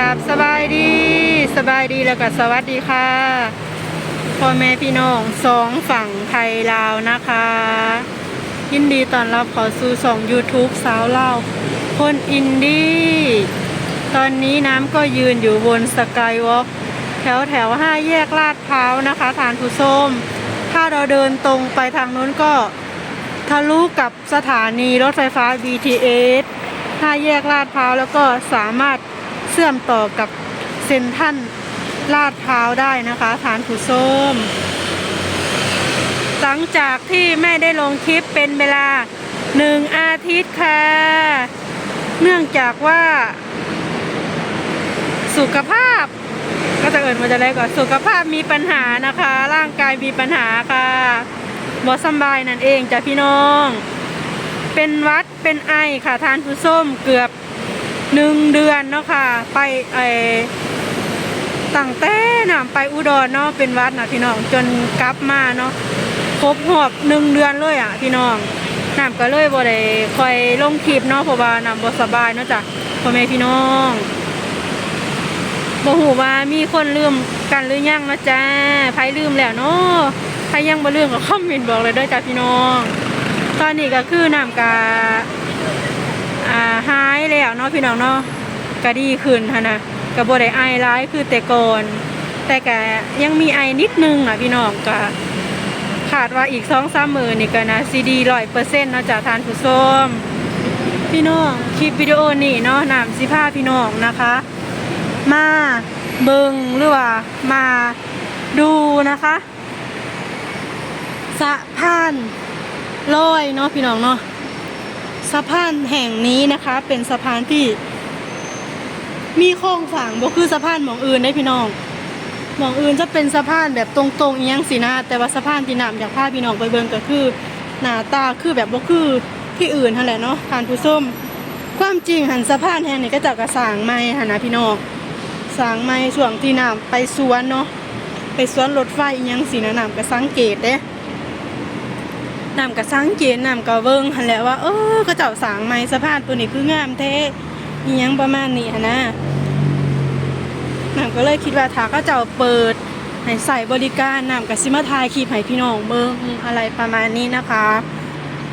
กับสบายดีสบายดีแล้วก็สวัสดีค่ะพ่อแม่พี่น้องสองฝั่งไทยลาวนะคะ ยินดีต้อนรับขอสู่สอง YouTube สาวลาวคนอินดี้ตอนนี้น้ำก็ยืนอยู่บนสกายวอล์กแถวแถวห้าแยกลาดพร้าวนะคะทานผู้ส้ม ถ้าเราเดินตรงไปทางนู้นก็ทะลุกับสถานีรถไฟฟ้า BTS ห้าแยกลาดพร้าวแล้วก็สามารถ เชื่อมต่อกับเซ็นทรัลลาดพร้าวได้นะคะฐานผู้ส้ม หลังจากที่แม่ได้ลงคลิปเป็นเวลาหนึ่งอาทิตย์ค่ะ เนื่องจากว่า สุขภาพ ก็จะเอิญมาจะอะไรก่อนสุขภาพมีปัญหานะคะ ร่างกายมีปัญหาค่ะบอสบายนั่นเองจ้ะพี่น้อง เป็นวัดเป็นไอค่ะทานผู้ส้มเกือบ หนึ่งเดือนเนาะค่ะ ไปไอตั้งแต่นะไปอุดรเนาะเป็นวัดนะพี่น้องจนกลับมาเนาะครบหอบหนึ่งเดือนเลยอะพี่น้องน้ำก็เลยบ่ได้คอยลงคลิปเนาะเพราะว่าน้ำบ่สบายเนาะจ้ะพ่อแม่พี่น้องบ่หูว่ามีคนลืมกันหรือยังเนาะจ้าไผลืมแล้วเนาะใครยังบ่ลืมก็คอมเมนต์บอกเลยด้วยจ้ะพี่น้อง ตอนนี้ก็คือน้ำกา หายแล้วเนาะพี่น้องเนาะก็ดีขึ้นค่ะนะก็บ่ได้ไอร้ายคือแต่ก่อนแต่ก็ยังมีไอนิดนึงอะพี่น้องก็ขาดว่าอีกสองสามมือนี่ก็นะซีดีร้อยเปอร์เซ็นต์เนาะจากทานผู้ส้มพี่น้องคลิปวิดีโอนี่เนาะนำสิผ้าพี่น้องนะคะ มาเบิงหรือว่ามาดูนะคะสะพานลอยเนาะพี่น้องเนาะ สะพานแห่งนี้นะคะ เป็นสะพานที่ มีโครงฝั่งบ่คือสะพานหมองอื่นได้พี่น้องหมองอื่นจะเป็นสะพานแบบตรงๆอียังสินะแต่ว่าสะพานที่นำอยากพาพี่น้องไปเบิ่งก็คือหน้าตาคือแบบบ่คือที่อื่นนั่นแหละเนาะทานผู้ส้มความจริงหันสะพานแห่งนี้ก็จะกระสางใหม่หั่นนะพี่น้องสางใหม่ช่วงที่น้ำไปสวนเนาะไปสวนรถไฟอียังสินะน้ำก็สังเกตเด้ น้ำกระสังเกตน้ำกระเบิงหันแหล้วว่า เออเขาเจ้าสางไม้สะพานตัวนี้คืองามแท้อีหยังประมาณนี้นะน้ำก็เลยคิดว่าถ้าเขาเจ้าเปิดให้ใส่บริการน้ำกับซิมาทายคลิปให้พี่น้องเบิงอะไรประมาณนี้นะคะ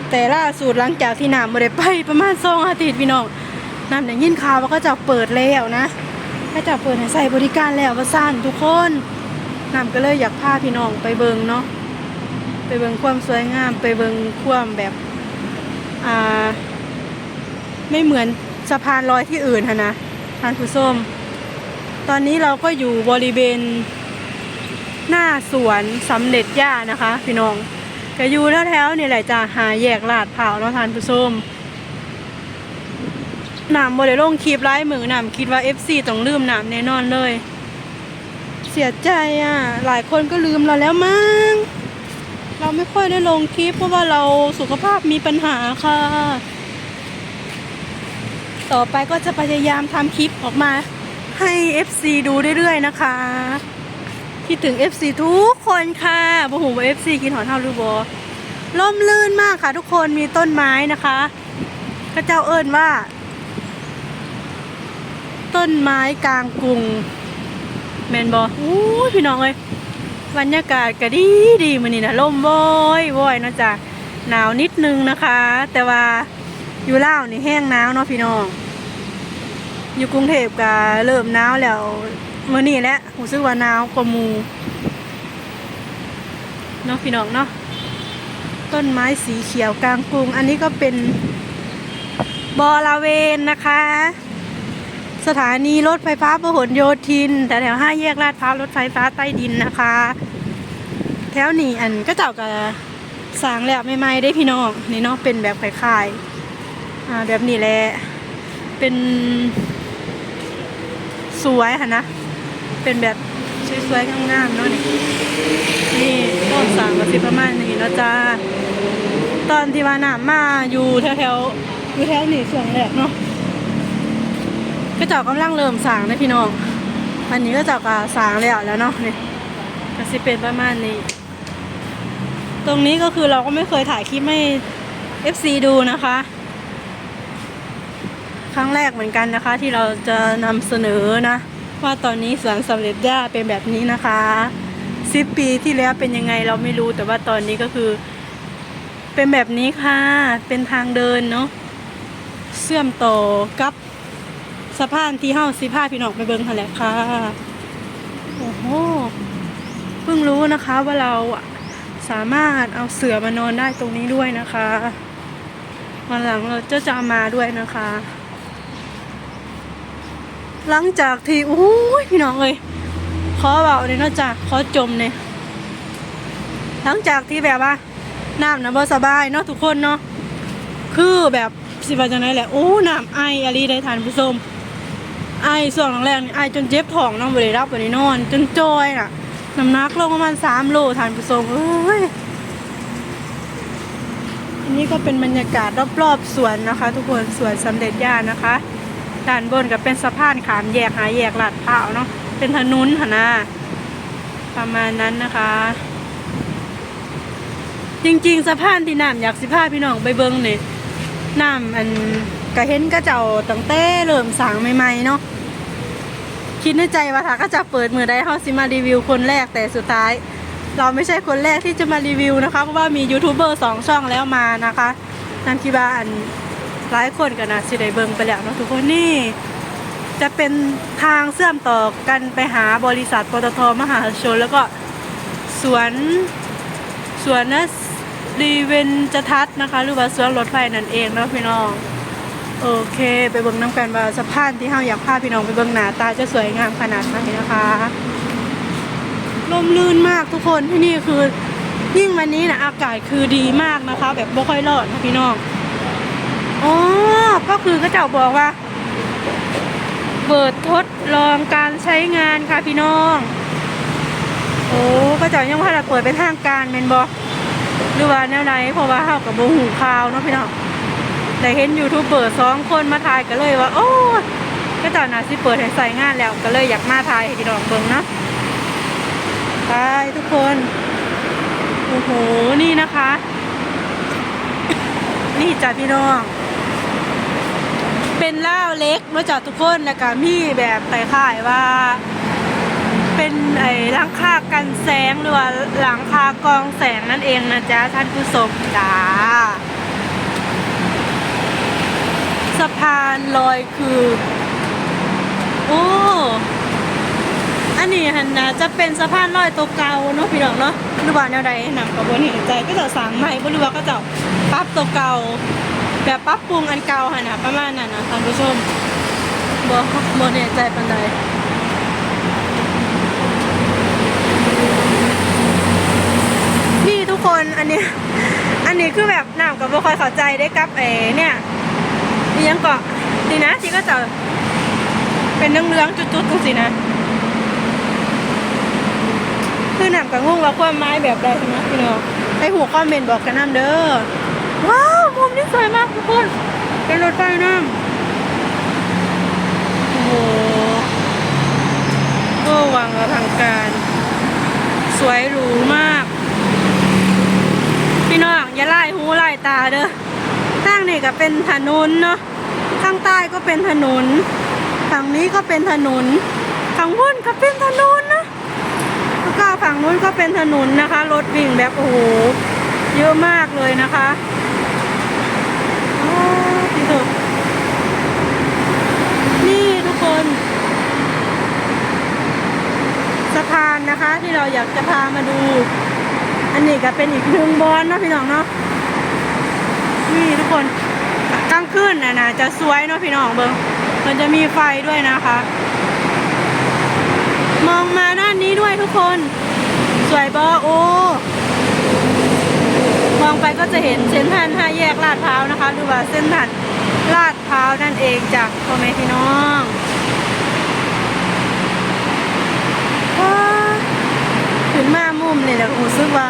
แต่ล่าสุดหลังจากที่น้ำไม่ได้ไปประมาณสองอาทิตย์พี่น้องน้ำได้ยินข่าวว่าเขาเจ้าเปิดแล้วนะเขาเจ้าเปิดให้ใส่บริการแล้วว่าสั้นทุกคนน้ำก็เลยอยากพาพี่น้องไปเบิงเนาะ ไปเบิ่งความสวยงาม ไปเบิ่งความแบบอ่าไม่เหมือนสะพานลอยที่อื่นฮะนะท่านผู้ชมตอนนี้เราก็อยู่บริเวณหน้าสวนสำเร็จย่านะคะ พี่น้องก็อยู่แถวๆนี่แหละจะหาแยกลาดเผาเนาะท่านผู้ชมหน้ำบริลงคลิปไล่มือหน้ำคิดว่า FC ต้องลืมหน้ำแน่นอนเลย เสียใจอะ หลายคนก็ลืมเราแล้วมั้ง เราไม่ค่อยได้ลงคลิปเพราะว่าเราสุขภาพมีปัญหาค่ะ ต่อไปก็จะพยายามทำคลิปออกมาให้ FC ดูเรื่อยๆนะคะคิดถึง FC ทุกคนค่ะบ่หูว่า FC กินหอนเท่าหรือบ่ล่มลื่นมากค่ะทุกคนมีต้นไม้นะคะก็เจ้าเอิ้นว่า ต้นไม้กลางกรุงแมนบออู้พี่น้องเอ้ย บรรยากาศก็ดีดีมันนี่นะลมโวยโวยนะจ้ะหนาวนิดนึงนะคะ แต่ว่าอยู่ล่าวนี่แห้งหนาวเนาะพี่น้อง อยู่กรุงเทพก็เริ่มหนาวแล้วมื่อนี้แหละรู้สึกว่าหนาวกว่ามูเนาะพี่น้องเนาะต้นไม้สีเขียวกลางกรุง อันนี้ก็เป็นบอระเวนนะคะ สถานีรถไฟฟ้าพหลโยธิน แต่แถวห้าแยกลาดพร้าวรถไฟฟ้าใต้ดินนะคะ แถวนี้อันก็เจ้ากับสร้างแล้วใหม่ๆได้พี่น้องนี่เนาะเป็นแบบคล้ายๆอ่าแบบนี้แหละเป็นสวยค่ะนะ เป็นแบบสวยๆงามๆเนาะนี่นี่ต้นสางก็สิประมาณนี้เนาะจ้าตอนที่ว่าน้ำมาอยู่แถวๆอยู่แถวนี้ส่วนแรกเนาะก็เจ้ากำลังเริ่มสางนะพี่น้องอันนี้ก็เจ้าก็สางแล้วแล้วเนาะนี่ก็สิเป็นประมาณนี้ ตรงนี้ก็คือเราก็ไม่เคยถ่ายคลิปให้ FC ดูนะคะ ครั้งแรกเหมือนกันนะคะ ที่เราจะนำเสนอนะ ว่าตอนนี้สวนสำเร็จย่าเป็นแบบนี้นะคะสิบปีที่แล้วเป็นยังไงเราไม่รู้แต่ว่าตอนนี้ก็คือ เป็นแบบนี้ค่ะ เป็นทางเดินเนาะเชื่อมต่อกับสะพานที่เฮาสิพาพี่น้องไปเบิ่งหั่นแหละค่ะ โอ้โห เพิ่งรู้นะคะว่าเรา สามารถเอาเสือมานอนได้ตรงนี้ด้วยนะคะวันหลังเราจะจะมาด้วยนะคะ หลังจากที่โอ้ยพี่น้องเอ้ยขอเบาเลยนาะจ้ะขอจมเนี่ยหลังจากที่แบบว่าน้ำนะบ่สบายเนาะทุกคนเนาะคือแบบสิบาจังไดแหละโอ้น้ำไออะไรได้ทานผู้ชมไอส่วนแรกนี่ไอจนเจ็บท้องเน้องบริรับวันนี้นอน จนจอยน่ะ น้ำหนักลงประมาณสามโลทานผู้ชมเอ้ยอันนี้ก็เป็นบรรยากาศรอบๆสวนนะคะ ทุกคนสวนสำเร็จย่านะคะด้านบนก็เป็นสะพานขามแยกหาแยกลาดพร้าวเนาะเป็นถนนหนนาประมาณนั้นนะคะ จริงๆสะพานที่น้ำอยากสิพาพี่น้องไปเบิ้งเนี่ยน้ำอันก็เห็นก็เจ้าตั้งแต่เริ่มสางใหม่ๆเนาะ คิดในใจว่าถ้าก็จะเปิดมือได้เฮาสิมารีวิวคนแรกแต่สุดท้าย เราไม่ใช่คนแรกที่จะมารีวิวนะคะ เพราะว่ามียูทูบเบอร์สองช่องแล้วมานะคะนั่นคิดว่าอันหลายคนก็น่าสิได้เบิ่งไปแล้วเนาะทุกคนนี่ จะเป็นทางเชื่อมต่อกันไปหาบริษัทปตทมหาชน แล้วก็สวนสวนนะรีเวนจะทัศน์นะคะ หรือว่าสวนรถไฟนั่นเองเนาะพี่น้อง โอเค ไปเบิ่งน้ำกันว่าสะพานที่เฮาอยากพาพี่น้องไปเบิ่งหนาตาจะสวยงามขนาดไหนนะคะลมลื่นมากทุกคนที่นี่คือยิ่งวันนี้นะอากาศคือดีมากนะคะ แบบบ่ค่อยร้อนนะพี่น้องอ๋อก็คือก็เจ้าบอกว่าเปิดทดลองการใช้งานค่ะพี่น้อง โอ้ก็เจ้ายังว่าเราเปิดเป็นทางการเมนบอหรือว่าแนวไหนเพราะว่าเฮากับโบหูข่าวเนาะพี่น้อง แต่เห็นยูทูบเบอร์สองคนมาถ่ายก็เลยว่า โอ้ก็เจ้าน่าสิเปิดให้ใส่งานแล้วก็เลยอยากมาถ่ายให้พี่น้องเบิ่งเนาะไปทุกคน โอ้โห นี่นะคะ นี่จ้ะพี่น้อง เป็นเหล้าเล็กมาจากทุกคนแล้วก็มีแบบคล้ายว่า เป็นไอ้หลังคากันแสงหรือว่าหลังคากรองแสงนั่นเองนะจ๊ะท่านผู้ชมจ้า สะพานลอยคือ โอ้อันนี้หันนะจะเป็นสะพานลอยตัวเก่าเนาะพี่น้องเนาะหรือว่าแนวใดนำกับบนเห็นใจก็จะสั่งใหม่บรือว่าก็จะปรับตัวเก่า แบบปรับปรุงอันเก่าหันนะประมาณนั้นนะท่านผู้ชมบ่บ่แน่ใจปานใดนี่ทุกคนอันนี้ อันนี้คือแบบนำกับบ่ค่อยเข้าใจได้กับเอเนี่ย ยังก็ดีนะที่ก็จะเป็นเรื่องๆจุดๆจังสินะคือหนำกับงงว่าความไม้แบบใดนะพี่น้องในหัวคอมเมนต์บอกกันน้ำเด้อว้าวมุมนี้สวยมากทุกคนเป็นรถไฟน้ำโอ้โหก็วังอลังการ สวยหรูมาก พี่น้องอย่าไล่หูไล่ตาเด้อข้างนี่ก็เป็นถนนเนาะ ข้างใต้ก็เป็นถนนทางนี้ก็เป็นถนนทางบนก็เป็นถนนนะแล้วก็ฝั่งนู้นก็เป็นถนนนะคะ รถวิ่งแบบโอ้โหเยอะมากเลยนะคะพี่เถอะนี่ทุกคนสะพานนะคะที่เราอยากจะพามาดู อันนี้ก็เป็นอีกหนึ่งบอนเนาะพี่น้องเนาะนี่ทุกคนางคืนน่ะนะจะสวยเนาะพี่น้องเบิงมันจะมีไฟด้วยนะคะ มองมาด้านนี้ด้วยทุกคน สวยบอโอมองไปก็จะเห็นเส้นทางห้าแยกลาดพร้าวนะคะหรือว่าเส้นทางลาดพร้าวนั่นเองจากพ่อแม่พี่น้องขึ้นมามุมนี่แหละรู้สึกว่า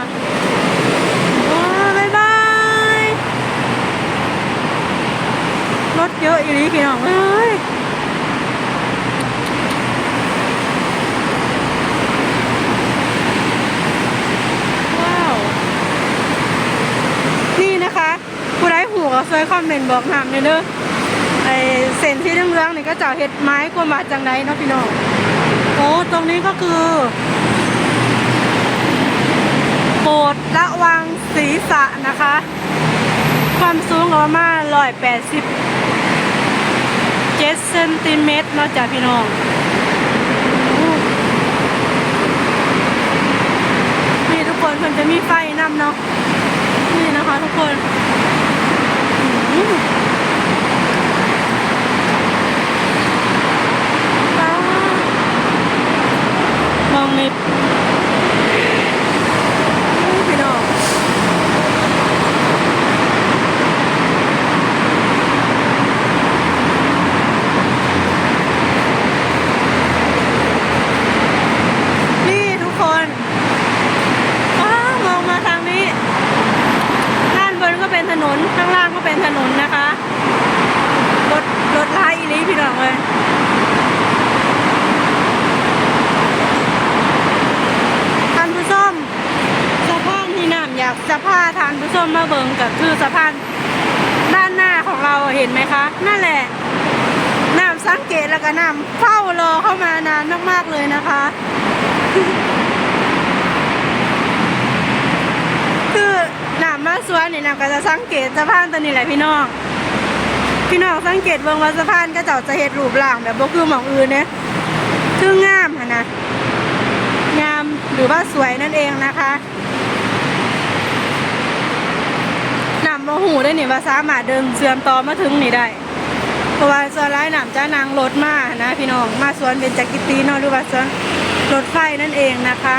ว้าบ๊ายบาย รถเยอะอีหลีพี่น้องเอ้ยว้าว นี่นะคะ ผู้ใดหูก็ช่วยคอมเมนต์บอกนำเลยเด้อไอเส้นที่เหลืองๆนี่ก็จะเห็ดไม้กว่ามาจังไดเนาะพี่น้องโอ้ตรงนี้ก็คือโปรดระวังศีรษะนะคะ ความสูงประมาณร้อยแปดสิบ เจ็ดเซนติเมตรเนาะจ้ะพี่น้องนี่ทุกคนมันจะมีไฟนำเนาะนี่นะคะทุกคนอื้อหือว้าวมองในอู้พี่น้อง นี่ทุกคนว้าวมองมาทางนี้ ด้านบนก็เป็นถนน ข้างล่างก็เป็นถนนนะคะ รถรถลายอีหลีพี่น้องเลยท่านผู้ชมสะพานที่น้ำอยากจะพา ทานผู้ชมมาเบิงก็คือสะพานด้านหน้าของเราเห็นไหมคะ นั่นแหละน้ำสังเกตแล้วก็น้ำเฝ้ารอเข้ามานานมากๆเลยนะคะ คือน้ำมาสวนนี่น้ำก็จะสังเกตสะพานตัวนี้แหละพี่น้องพี่น้องสังเกตเบิ่งว่าสะพานก็เจ้าจะเห็ดรูปร่างแบบบ่คือหมองอื่นเนี่ยคืองามหั่นนะงามหรือว่าสวยนั่นเองนะคะน้ำโม หูได้นี่ว่าสามารถเดินเสื่อมต่อมาถึงนี่ได้ เพราะว่าสวนร้ายหนามจ้านางรถมานะพี่น้องมาสวนเป็นจักริตีเนาะหรือว่าสวนรถไฟนั่นเองนะคะ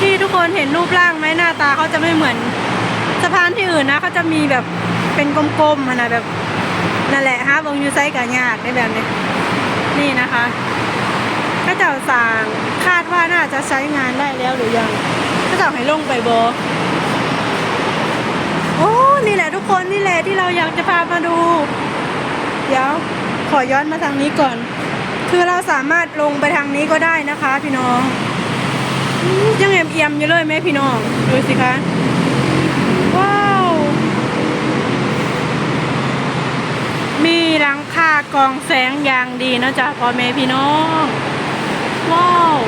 ที่ทุกคนเห็นรูปร่างไหมหน้าตาเขาจะไม่เหมือนสะพานที่อื่นนะเขาจะมีแบบเป็นกลมๆนะแบบนั่นแหละฮะวงยูไซกับยากได้แบบนี้นี่นะคะก็เจ้าสางคาดว่าน่าจะใช้งานได้แล้วหรือยังก็เจ้าให้ลงไปโบ นี่แหละทุกคนนี่แหละที่เราอยากจะพามาดู เดี๋ยวขอย้อนมาทางนี้ก่อน คือเราสามารถลงไปทางนี้ก็ได้นะคะ พี่น้องยังเอียมๆอยู่เลยไหมพี่น้องดูสิคะว้าวมีหลังคากองแสงอย่างดีนะจ๊ะพ่อแม่พี่น้องว้าว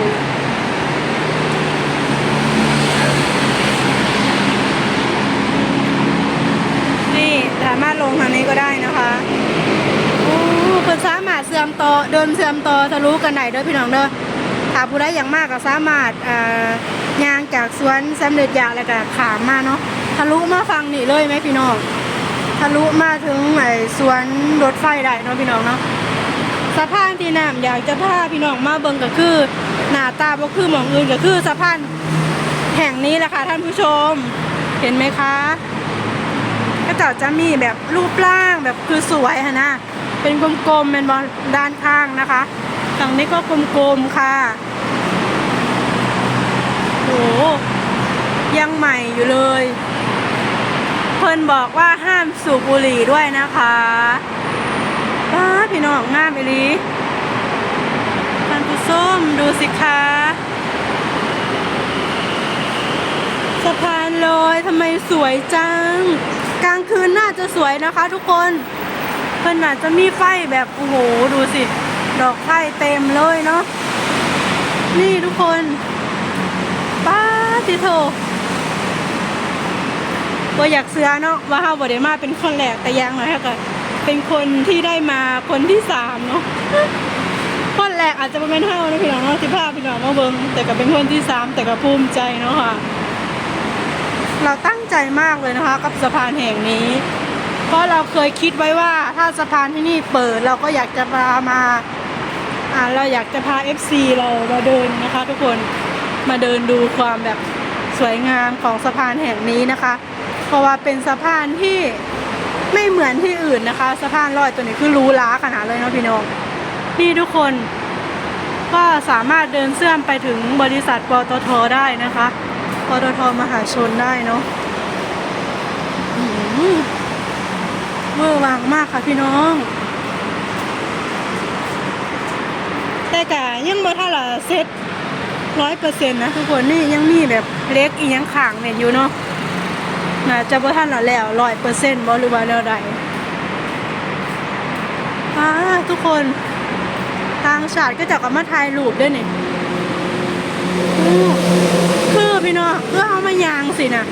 นี่สามารถล งทางนี้ก็ได้นะคะโอ้เพิ่นสามารถเสื่อมต่อเดินเสื่อมต่อทะลุกันไหนเด้อพี่น้องเด้อถ้าผู้ใดอย่างมากก็สามารถอ่ายางจากสวนสำเร็จยาแล้วก็ขามมาเนาะทะลุมาฟังนี่เลยไหมพี่น้องทะลุมาถึงไอ้สวนรถไฟได้เนาะพี่น้องเนาะสะพานที่น้ำอยากจะพาพี่น้องมาเบิ่งก็คือ หน้าตาบ่คือหมองอื่นก็คือสะพานแห่งนี้แหละค่ะท่านผู้ชม เห็นไหมคะ จะจะมีแบบรูปร่างแบบคือสวยฮะนะเป็นกลมๆเป็นบอลด้านข้างนะคะฝั่งนี้ก็กลมๆค่ะโหยังใหม่อยู่เลย เพิ่นบอกว่าห้ามสูบบุหรี่ด้วยนะคะป้าพี่น้องงามอีหลีท่านผู้ชมดูสิคะสะพานลอยทำไมสวยจัง กลางคืนน่าจะสวยนะคะ ทุกคนเพิ่นอาจจะมีไฟแบบโอ้โหดูสิ ดอกไฟเต็มเลยเนาะนี่ทุกคนป้าติโทบ่อยากเสือเนาะว่าเฮาบ่ได้มาเป็นคนแรกแต่ยังหน่อยค่ะก็เป็นคนที่ได้มาคนที่สามเนาะคนแรกอาจจะเป็นเฮานะพี่น้องเนาะที่พาพี่น้องมาเบิ่งแต่ก็เป็นคนที่สามแต่ก็ภูมิใจเนาะค่ะ เราตั้งใจมากเลยนะคะ กับสะพานแห่งนี้ เพราะเราเคยคิดไว้ว่าถ้าสะพานที่นี่เปิดเราก็อยากจะพามาอ่าเราอยากจะพา FC เรามาเดินนะคะ ทุกคนมาเดินดูความแบบสวยงามของสะพานแห่งนี้นะคะ เพราะว่าเป็นสะพานที่ไม่เหมือนที่อื่นนะคะสะพานลอยตัวนี้คือรูหราขนาดเลยเนาะพี่น้องนี่ทุกคนก็สามารถเดินเสื่อมไปถึงบริษัทปตทได้นะคะ ปตทมหาชนได้เนาะอืมเวอร์วังมากค่ะพี่น้อง แต่กะยังบ่ท่าละเซ็ตร้อยเปอร์เซ็นต์นะทุกคนนี่ยังมีแบบเล็กอีกยังขางเห็นอยู่เนาะน่าจะบ่ท่านละแล้วร้อยเปอร์เซ็นต์บ่หรือว่าแล้วใดอ่าทุกคนทางชาติก็จะกลับมาถ่ายรูปด้วยนี่อู้ พี่น้องเพื่อเอามายางสินะ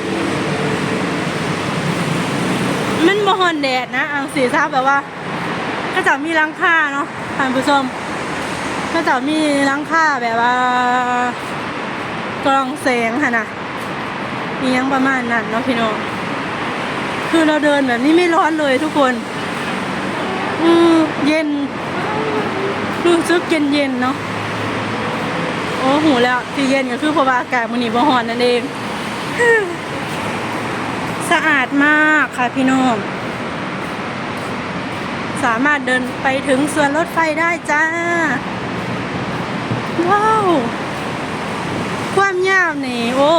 มันบ่ฮอนแดดนะอังสีทราบแบบว่า ก็จะมีหลังคาเนาะท่านผู้ชม ก็จะมีหลังคาแบบว่ากรองแสงค่ะนะมียังประมาณนั้นเนาะพี่น้องคือเราเดินแบบนี้ไม่ร้อนเลยทุกคน อืมเย็นรู้สึกเย็นเย็นเนาะ อ้หูแล้วที่เย็นก็คือเพราะว่าอากาศมันนี่บ่ฮ้อนนั่นเอง สะอาดมากค่ะพี่น้องสามารถเดินไปถึงส่วนรถไฟได้จ้า ว้าว ความยาวนี่ โอ้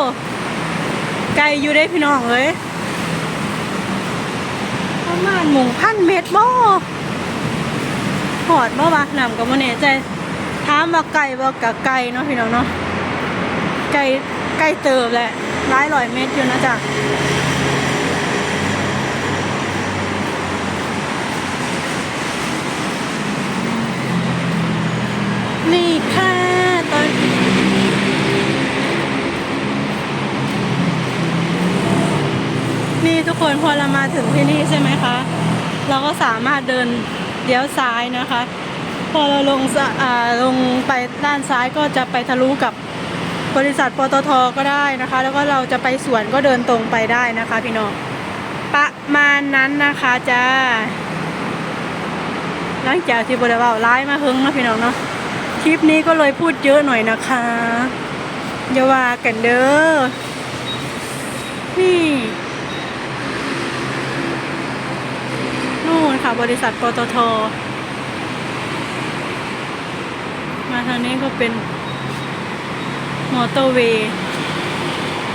ไกลอยู่ได้พี่น้องเอ้ยประมาณหมู่พันเมตรบ่หอดบ่วะนำกับโมเน่ใจ ถามว่าไกลบ่กะไกลเนาะพี่น้องเนาะไกลไกลเติบแหละหลายร้อยเมตรอยู่นะจ๊ะนี่ค่ะตอนนี่ทุกคนพอเรามาถึงที่นี่ใช่ไหมคะ เราก็สามารถเดินเลี้ยวซ้ายนะคะ พอเราลงลงไปด้านซ้ายก็จะไปทะลุกับบริษัทปตทก็ได้นะคะ แล้วก็เราจะไปสวนก็เดินตรงไปได้นะคะพี่น้องประมาณนั้นนะคะจ้าหลังจากที่บริวารร้ายมาหึงนาะพี่น้องเนาะคลิปนี้ก็เลยพูดเยอะหน่อยนะคะอย่าว่ากันเด้อนี่นู่นค่ะบริษัทปตท มาทางนี้ก็เป็นมอเตอร์เวย์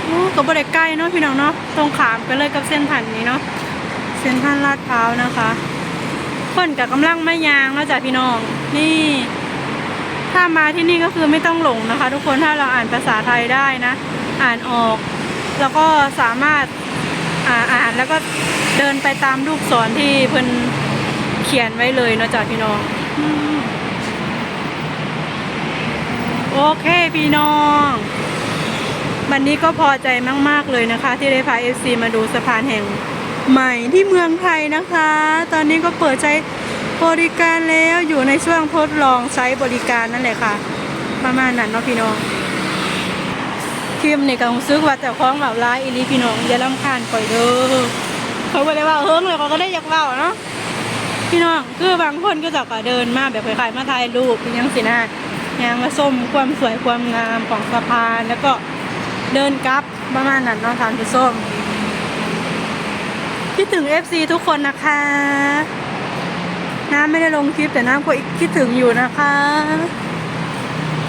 โอ้ก็บริใกล้เนาะพี่น้องเนาะตรงขามกันเลยกับเส้นผ่านนี้เนาะเส้นผ่านลาดพร้าวนะคะคนกับกำลังไม่ยางเนาะจ้ะพี่น้องนี่ ถ้ามาที่นี่ก็คือไม่ต้องหลงนะคะ ทุกคนถ้าเราอ่านภาษาไทยได้นะ อ่านออก แล้วก็สามารถอ่าอ่านแล้วก็เดินไปตามลูกศรที่เพิ่นเขียนไว้เลยเนาะจ๊ะพี่น้องอืม โอเคพี่น้อง วันนี้ก็พอใจมาก ๆ เลยนะคะ ที่ได้พาเอฟซีมาดูสะพานแห่งใหม่ที่เมืองไทยนะคะ ตอนนี้ก็เปิดใช้บริการแล้วอยู่ในช่วงทดลองใช้บริการนั่นแหละค่ะ ประมาณนั้นเนาะพี่น้องคลิปนี่ก็รู้สึกว่าแต่คล้องแบบร้ายอีลีพี่น้องอย่าลำคาญปล่อยเด้อเขาบ่ได้ว่าเฮิงเลยเขาก็ได้อยากเว้าเนาะพี่น้องคือบางคนก็จะก็เดินมาแบบคล้ายๆมาถ่ายรูปเป็นยังสินะ ยังมาส้มความสวยความงามของสะพานแล้วก็เดินกลับประมาณนั้นเนาะทานผู้ส้มคิดถึง FC ทุกคนนะคะ น้ำไม่ได้ลงคลิปแต่น้ำก็คิดถึงอยู่นะคะ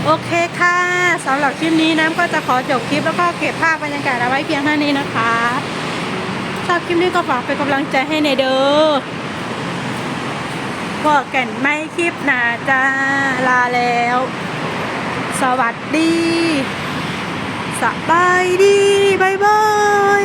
โอเคค่ะสำหรับคลิปนี้น้ำก็จะขอจบคลิปแล้วก็เก็บภาพบรรยากาศเอาไว้เพียงเท่านี้นะคะชอบคลิปนี้ก็ฝากเป็นกำลังใจให้ในเด้อ พอกันไม่คลิปหนาจ้าลาแล้ว สวัสดี สบายดีบายบาย